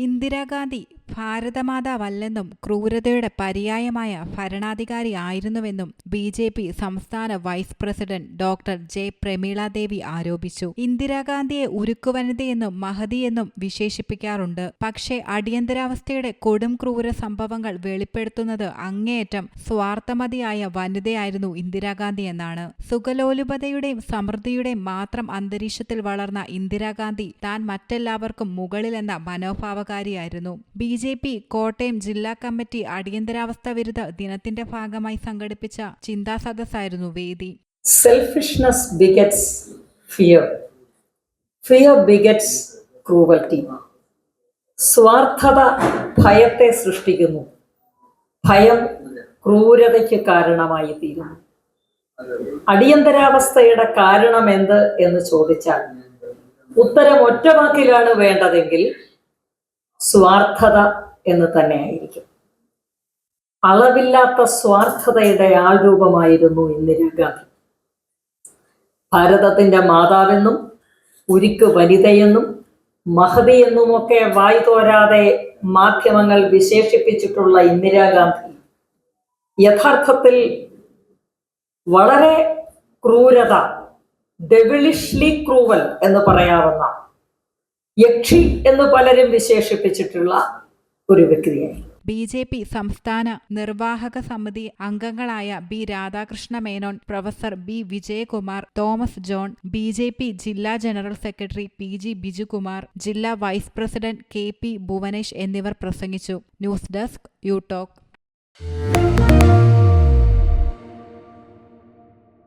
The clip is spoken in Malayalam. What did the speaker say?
ഇന്ദിരാഗാന്ധി ഭാരതമാതാവല്ലെന്നും ക്രൂരതയുടെ പര്യായമായ ഭരണാധികാരി ആയിരുന്നുവെന്നും ബി ജെ പി സംസ്ഥാന vice president doctor J Pramiladevi ആരോപിച്ചു. ഇന്ദിരാഗാന്ധിയെ ഉരുക്കുവനിതയെന്നും മഹതിയെന്നും വിശേഷിപ്പിക്കാറുണ്ട്. പക്ഷേ അടിയന്തരാവസ്ഥയുടെ കൊടും ക്രൂര സംഭവങ്ങൾ വെളിപ്പെടുത്തുന്നത് അങ്ങേയറ്റം സ്വാർത്ഥമതിയായ വനിതയായിരുന്നു ഇന്ദിരാഗാന്ധി എന്നാണ്. സുഖലോലുപതയുടെയും സമൃദ്ധിയുടെയും മാത്രം അന്തരീക്ഷത്തിൽ വളർന്ന ഇന്ദിരാഗാന്ധി താൻ മറ്റെല്ലാവർക്കും മുകളിലെന്ന മനോഭാവകാരിയായിരുന്നു. ബി ജെ പി കോട്ടയം ജില്ലാ കമ്മിറ്റി അടിയന്തരാവസ്ഥ വിരുദ്ധ ദിനത്തിന്റെ ഭാഗമായി സംഘടിപ്പിച്ച ചിന്താ സദസ്സായിരുന്നു വേദി. Selfishness bigots fear fear bigots cruelty സ്വാർത്ഥത ഭയത്തെ സൃഷ്ടിക്കുന്നു. ഭയം ക്രൂരതയ്ക്ക് കാരണമായി തീരുന്നു. അടിയന്തരാവസ്ഥയുടെ കാരണം എന്ത് എന്ന് ചോദിച്ചാൽ ഉത്തരം ഒറ്റ വാക്കിലാണ് വേണ്ടതെങ്കിൽ സ്വാർത്ഥത എന്ന് തന്നെയായിരിക്കും അളവില്ലാത്ത സ്വാർത്ഥതയുടെ ആൾരൂപമായിരുന്നു ഇന്ദിരാഗാന്ധി ഭാരതത്തിന്റെ മാതാവെന്നും ഉരുക്ക് വനിതയെന്നും മഹതി എന്നുമൊക്കെ വായ്തോരാതെ മാധ്യമങ്ങൾ വിശേഷിപ്പിച്ചിട്ടുള്ള ഇന്ദിരാഗാന്ധി യഥാർത്ഥത്തിൽ വളരെ ക്രൂരത ഡെവിളിഷ്ലി ക്രൂവൽ എന്ന് പറയാവുന്ന യക്ഷി എന്ന് പലരും വിശേഷിപ്പിച്ചിട്ടുള്ള ഒരു വ്യക്തിയായി ബി ജെ പി സംസ്ഥാന നിർവാഹക സമിതി അംഗങ്ങളായ B Radhakrishna Menon professor B Vijayakumar Thomas John B J P ജില്ലാ general secretary P G Bijukumar ജില്ലാ vice president K P Bhuvanesh എന്നിവർ പ്രസംഗിച്ചു. News desk you talk